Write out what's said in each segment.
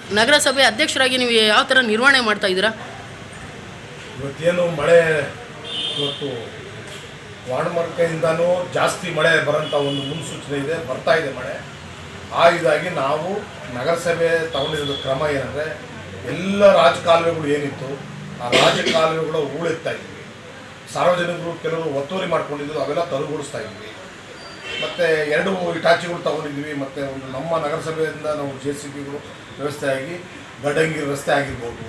ನಗರಸಭೆ ಅಧ್ಯಕ್ಷರಾಗಿ ನೀವು ಯಾವ ಥರ ನಿರ್ವಹಣೆ ಮಾಡ್ತಾ ಇದ್ದೀರಾ? ಇವತ್ತೇನು ಮಳೆ, ಇವತ್ತು ವಾಣಮರ್ಕೆಯಿಂದನೂ ಜಾಸ್ತಿ ಮಳೆ ಬರೋಂಥ ಒಂದು ಮುನ್ಸೂಚನೆ ಇದೆ, ಬರ್ತಾ ಇದೆ ಮಳೆ. ಆ ಇದಾಗಿ ನಾವು ನಗರಸಭೆ ತಗೊಂಡಿರೋ ಕ್ರಮ ಏನಂದರೆ, ಎಲ್ಲ ರಾಜಕಾಲುವೆಗಳು ಏನಿತ್ತು, ಆ ರಾಜಕಾಲುವೆಗಳು ಹೂಳೆತ್ತಾ ಇದ್ವಿ. ಸಾರ್ವಜನಿಕರು ಕೆಲವರು ಒತ್ತುವರಿ ಮಾಡ್ಕೊಂಡಿದ್ರು, ಅವೆಲ್ಲ ತರುಗೊಳಿಸ್ತಾ ಇದ್ವಿ. ಮತ್ತು ಎರಡು ಇಟಾಚಿಗಳು ತಗೊಂಡಿದ್ವಿ ಮತ್ತು ಒಂದು ನಮ್ಮ ನಗರಸಭೆಯಿಂದ ನಾವು ಜೆ ಸಿ ಬಿಗಳು ವ್ಯವಸ್ಥೆ ಆಗಿ ಗಡಂಗಿ ರಸ್ತೆ ಆಗಿರ್ಬೋದು,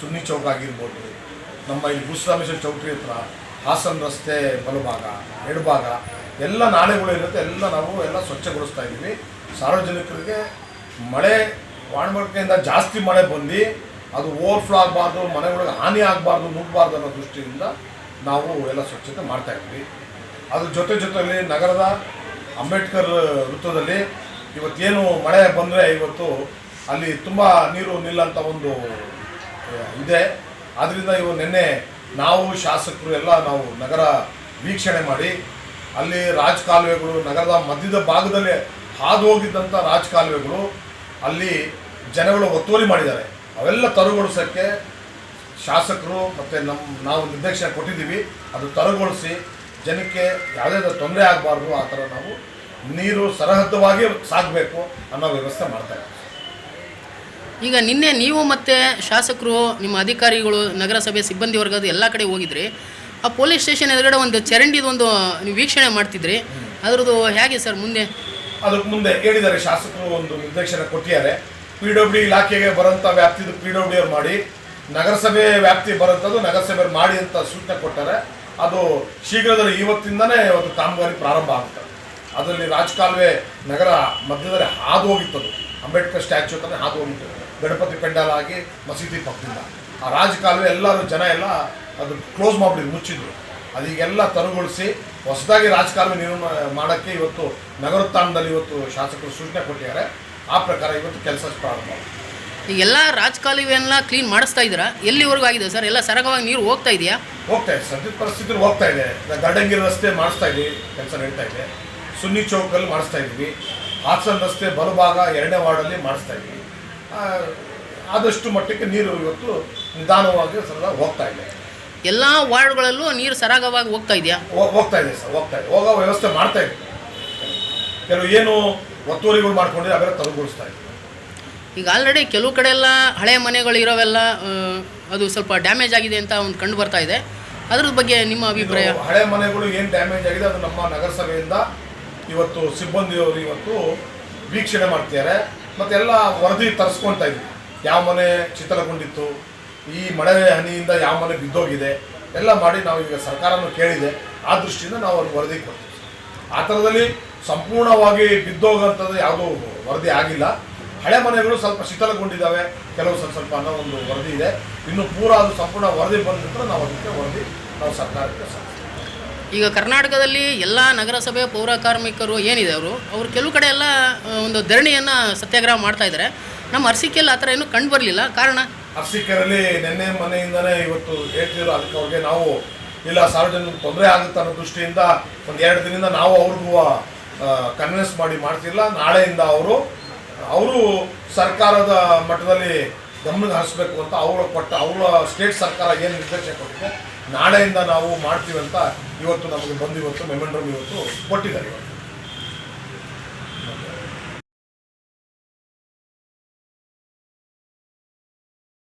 ಸುನ್ನಿ ಚೌಕ್ ಆಗಿರ್ಬೋದು, ನಮ್ಮ ಇಲ್ಲಿ ಭೂಸ್ವಾಮೇಶ್ವರ ಚೌಟ್ರಿ ಹತ್ರ ಹಾಸನ ರಸ್ತೆ ಬಲಭಾಗ ಎಡಭಾಗ ಎಲ್ಲ ನಾಲೆಗಳು ಇರುತ್ತೆ. ಎಲ್ಲ ನಾವು ಎಲ್ಲ ಸ್ವಚ್ಛಗೊಳಿಸ್ತಾ ಇದ್ದೀವಿ. ಸಾರ್ವಜನಿಕರಿಗೆ ಮಳೆ ವಾಣಮಡಿಕೆಯಿಂದ ಜಾಸ್ತಿ ಮಳೆ ಬಂದು ಅದು ಓವರ್ಫ್ಲೋ ಆಗಬಾರ್ದು, ಮನೆಗಳಿಗೆ ಹಾನಿ ಆಗಬಾರ್ದು ನುಗ್ಗಬಾರ್ದು ಅನ್ನೋ ದೃಷ್ಟಿಯಿಂದ ನಾವು ಎಲ್ಲ ಸ್ವಚ್ಛತೆ ಮಾಡ್ತಾ ಇದ್ವಿ ಅದ್ರ ಜೊತೆ ಜೊತೆಯಲ್ಲಿ ನಗರದ ಅಂಬೇಡ್ಕರ್ ವೃತ್ತದಲ್ಲಿ ಇವತ್ತೇನು ಮಳೆ ಬಂದರೆ ಇವತ್ತು ಅಲ್ಲಿ ತುಂಬ ನೀರು ನಿಲ್ಲಂಥ ಒಂದು ಇದೆ. ಆದ್ದರಿಂದ ಇವು ನಿನ್ನೆ ನಾವು ಶಾಸಕರು ಎಲ್ಲ ನಾವು ನಗರ ವೀಕ್ಷಣೆ ಮಾಡಿ, ಅಲ್ಲಿ ರಾಜಕಾಲುವೆಗಳು ನಗರದ ಮಧ್ಯದ ಭಾಗದಲ್ಲಿ ಹಾದು ಹೋಗಿದ್ದಂಥ ರಾಜಕಾಲುವೆಗಳು ಅಲ್ಲಿ ಜನಗಳು ಒತ್ತುವರಿ ಮಾಡಿದ್ದಾರೆ. ಅವೆಲ್ಲ ತರುಗೊಳಿಸೋಕ್ಕೆ ಶಾಸಕರು ಮತ್ತು ನಮ್ಮ ನಾವು ನಿರ್ದೇಶನ ಕೊಟ್ಟಿದ್ದೀವಿ. ಅದು ತರುಗೊಳಿಸಿ ಜನಕ್ಕೆ ಯಾವುದೇ ತೊಂದರೆ ಆಗಬಾರ್ದು ಆ ಥರ ನಾವು ನೀರು ಸರಹದ್ದವಾಗಿ ಸಾಗಬೇಕು ಅನ್ನೋ ವ್ಯವಸ್ಥೆ ಮಾಡ್ತಾರೆ ಈಗ ನಿನ್ನೆ ನೀವು ಮತ್ತು ಶಾಸಕರು ನಿಮ್ಮ ಅಧಿಕಾರಿಗಳು ನಗರಸಭೆ ಸಿಬ್ಬಂದಿ ವರ್ಗದ ಎಲ್ಲ ಕಡೆ ಹೋಗಿದ್ರಿ. ಆ ಪೊಲೀಸ್ ಸ್ಟೇಷನ್ ಎದುರುಗಡೆ ಒಂದು ಚರಂಡಿದೊಂದು ನೀವು ವೀಕ್ಷಣೆ ಮಾಡ್ತಿದ್ರಿ. ಅದರದ್ದು ಹೇಗೆ ಸರ್ ಮುಂದೆ? ಅದಕ್ಕೆ ಮುಂದೆ ಹೇಳಿದ್ದಾರೆ ಶಾಸಕರು ಒಂದು ನಿರ್ದೇಶನ ಕೊಟ್ಟಿದ್ದಾರೆ. ಪಿ ಡಬ್ಲ್ಯೂ ಇಲಾಖೆಗೆ ಬರೋಂಥ ವ್ಯಾಪ್ತಿದು ಪಿ ಡಬ್ಲ್ಯೂ ಅವ್ರು ಮಾಡಿ ನಗರಸಭೆ ವ್ಯಾಪ್ತಿ ಬರೋಂಥದ್ದು ನಗರಸಭೆ ಮಾಡಿ ಅಂತ ಸೂಚನೆ ಕೊಟ್ಟಾರೆ ಅದು ಶೀಘ್ರದಲ್ಲಿ ಇವತ್ತಿಂದನೇ ಒಂದು ಕಾಮಗಾರಿ ಪ್ರಾರಂಭ ಆಗುತ್ತೆ. ಅದರಲ್ಲಿ ರಾಜಕಾಲುವೆ ನಗರ ಮಧ್ಯದಲ್ಲಿ ಹಾದು ಹೋಗಿತ್ತದು ಅಂಬೇಡ್ಕರ್ ಸ್ಟ್ಯಾಚ್ಯೂ ಅಂತ ಹಾದು ಹೋಗಿತ್ತು ಗಣಪತಿ ಪೆಂಡಾಲ್ ಆಗಿ ಮಸೀದಿ ಪಕ್ಕದಿಂದ. ಆ ರಾಜಕಾಲುವೆ ಎಲ್ಲರೂ ಜನ ಎಲ್ಲ ಅದು ಕ್ಲೋಸ್ ಮಾಡಿಬಿಟ್ಟು ಮುಚ್ಚಿದ್ರು. ಅದೀಗೆಲ್ಲ ತರುಗೊಳಿಸಿ ಹೊಸದಾಗಿ ರಾಜಕಾಲುವೆ ನಿರ್ಮಾಣ ಮಾಡೋಕ್ಕೆ ಇವತ್ತು ನಗರೋತ್ಥಾನದಲ್ಲಿ ಇವತ್ತು ಶಾಸಕರು ಸೂಚನೆ ಕೊಟ್ಟಿದ್ದಾರೆ. ಆ ಪ್ರಕಾರ ಇವತ್ತು ಕೆಲಸ ಪ್ರಾರಂಭ ಆಗಿದೆ. ಈಗೆಲ್ಲ ರಾಜಕಾಲುವೆಲ್ಲ ಕ್ಲೀನ್ ಮಾಡಿಸ್ತಾ ಇದ್ದೀರಾ? ಎಲ್ಲಿವರೆಗೂ ಆಗಿದೆ ಸರ್? ಎಲ್ಲ ಸರಗವಾಗಿ ನೀರು ಹೋಗ್ತಾ ಇದೆಯಾ? ಹೋಗ್ತಾ ಇದೆ. ಸದ್ಯದ ಪರಿಸ್ಥಿತಿ ಹೋಗ್ತಾ ಇದೆ. ದಡಂಗಿರ ರಸ್ತೆ ಮಾಡಿಸ್ತಾ ಇದ್ದೀವಿ ಕೆಲಸ ನಡೀತಾ ಇದೆ. ಸುನ್ನಿ ಚೌಕಲ್ಲಿ ಮಾಡಿಸ್ತಾ ಇದ್ವಿ. ಹಾಸನ್ ರಸ್ತೆ ಬಲಭಾಗ ಎರಡನೇ ವಾರ್ಡಲ್ಲಿ ಮಾಡಿಸ್ತಾ ಇದ್ವಿ. ಆದಷ್ಟು ಮಟ್ಟಕ್ಕೆ ನೀರು ಇವತ್ತು ನಿಧಾನವಾಗಿ ಸರ ಹೋಗ್ತಾ ಇದೆ. ಎಲ್ಲ ವಾರ್ಡ್ಗಳಲ್ಲೂ ನೀರು ಸರಾಗವಾಗಿ ಹೋಗ್ತಾ ಇದೆಯಾ? ಹೋಗ್ತಾ ಇದೆ ಸರ್ ಹೋಗ್ತಾ ಇದೆ. ಹೋಗೋ ವ್ಯವಸ್ಥೆ ಮಾಡ್ತಾ ಇದ್ವಿ ಕೆಲವು ಏನು ಒತ್ತುವರಿಗಳು ಮಾಡ್ಕೊಂಡಿದ್ರೆ ಅವೆಲ್ಲ ತಲುಗೊಳಿಸ್ತಾ ಇದ್ವಿ ಈಗ ಆಲ್ರೆಡಿ ಕೆಲವು ಕಡೆ ಎಲ್ಲ ಹಳೆ ಮನೆಗಳು ಇರೋವೆಲ್ಲ ಅದು ಸ್ವಲ್ಪ ಡ್ಯಾಮೇಜ್ ಆಗಿದೆ ಅಂತ ಒಂದು ಕಂಡು ಬರ್ತಾ ಇದೆ. ಅದ್ರ ಬಗ್ಗೆ ನಿಮ್ಮ ಅಭಿಪ್ರಾಯ? ಹಳೆ ಮನೆಗಳು ಏನು ಡ್ಯಾಮೇಜ್ ಆಗಿದೆ ಅದು ನಮ್ಮ ನಗರಸಭೆಯಿಂದ ಇವತ್ತು ಸಿಬ್ಬಂದಿಯವರು ಇವತ್ತು ವೀಕ್ಷಣೆ ಮಾಡ್ತಿದ್ದಾರೆ. ಮತ್ತೆಲ್ಲ ವರದಿ ತರಿಸ್ಕೊಳ್ತಾ ಇದ್ವಿ. ಯಾವ ಮನೆ ಚಿತ್ರಗೊಂಡಿತ್ತು ಈ ಮಳೆ ಹನಿಯಿಂದ ಯಾವ ಮನೆ ಬಿದ್ದೋಗಿದೆ ಎಲ್ಲ ಮಾಡಿ ನಾವು ಈಗ ಸರ್ಕಾರನೂ ಕೇಳಿದೆ. ಆ ದೃಷ್ಟಿಯಿಂದ ನಾವು ಅವ್ರಿಗೆ ವರದಿ ಕೊಡ್ತೀವಿ. ಆ ಥರದಲ್ಲಿ ಸಂಪೂರ್ಣವಾಗಿ ಬಿದ್ದೋಗಂಥದ್ದು ಯಾವುದೂ ವರದಿ ಆಗಿಲ್ಲ. ಹಳೆ ಮನೆಗಳು ಸ್ವಲ್ಪ ಶಿಥಲಗೊಂಡಿದ್ದಾವೆ. ಕೆಲವು ಸ್ವಲ್ಪ ಸ್ವಲ್ಪ ಅನ್ನೋ ಒಂದು ವರದಿ ಇದೆ. ಇನ್ನು ಪೂರ ಅದು ಸಂಪೂರ್ಣ ವರದಿ ಬಂದ ನಂತರ ನಾವು ಅದಕ್ಕೆ ವರದಿ ನಾವು ಸರ್ಕಾರಕ್ಕೆ ಈಗ ಕರ್ನಾಟಕದಲ್ಲಿ ಎಲ್ಲ ನಗರಸಭೆ ಪೌರ ಕಾರ್ಮಿಕರು ಏನಿದೆ ಅವರು? ಅವರು ಕೆಲವು ಕಡೆ ಎಲ್ಲ ಒಂದು ಧರಣಿಯನ್ನು ಸತ್ಯಾಗ್ರಹ ಮಾಡ್ತಾ ಇದ್ದಾರೆ. ನಮ್ಮ ಅರಸಿಕೆಯಲ್ಲಿ ಆ ಥರ ಏನೂ ಕಂಡು ಬರಲಿಲ್ಲ. ಕಾರಣ? ಅರ್ಸಿಕರಲ್ಲಿ ನಿನ್ನೆ ಮನೆಯಿಂದನೇ ಇವತ್ತು ಹೇಳ್ತಿದ್ರು. ಅದಕ್ಕೆ ಅವ್ರಿಗೆ ನಾವು ಇಲ್ಲ ಸಾರ್ವಜನಿಕ ತೊಂದರೆ ಆಗುತ್ತೆ ಅನ್ನೋ ದೃಷ್ಟಿಯಿಂದ ಒಂದು ಎರಡು ದಿನದಿಂದ ನಾವು ಅವ್ರಿಗೂ ಕನ್ವಿನ್ಸ್ ಮಾಡಿ ಮಾಡ್ತಿಲ್ಲ. ನಾಳೆಯಿಂದ ಅವರು ಅವರು ಸರ್ಕಾರದ ಮಟ್ಟದಲ್ಲಿ ಗಮನ ಹರಿಸ್ಬೇಕು ಅಂತ ಅವರು ಕೊಟ್ಟ, ಅವರ ಸ್ಟೇಟ್ ಸರ್ಕಾರ ಏನು ನಿರ್ದೇಶನ ಕೊಟ್ಟಿದೆ, ನಾಳೆಯಿಂದ ನಾವು ಮಾಡ್ತೀವಿ ಅಂತ ಇವತ್ತು ನಮಗೆ ಬಂದು ಇವತ್ತು ಇವತ್ತು ಕೊಟ್ಟಿದ್ದಾರೆ ಇವತ್ತು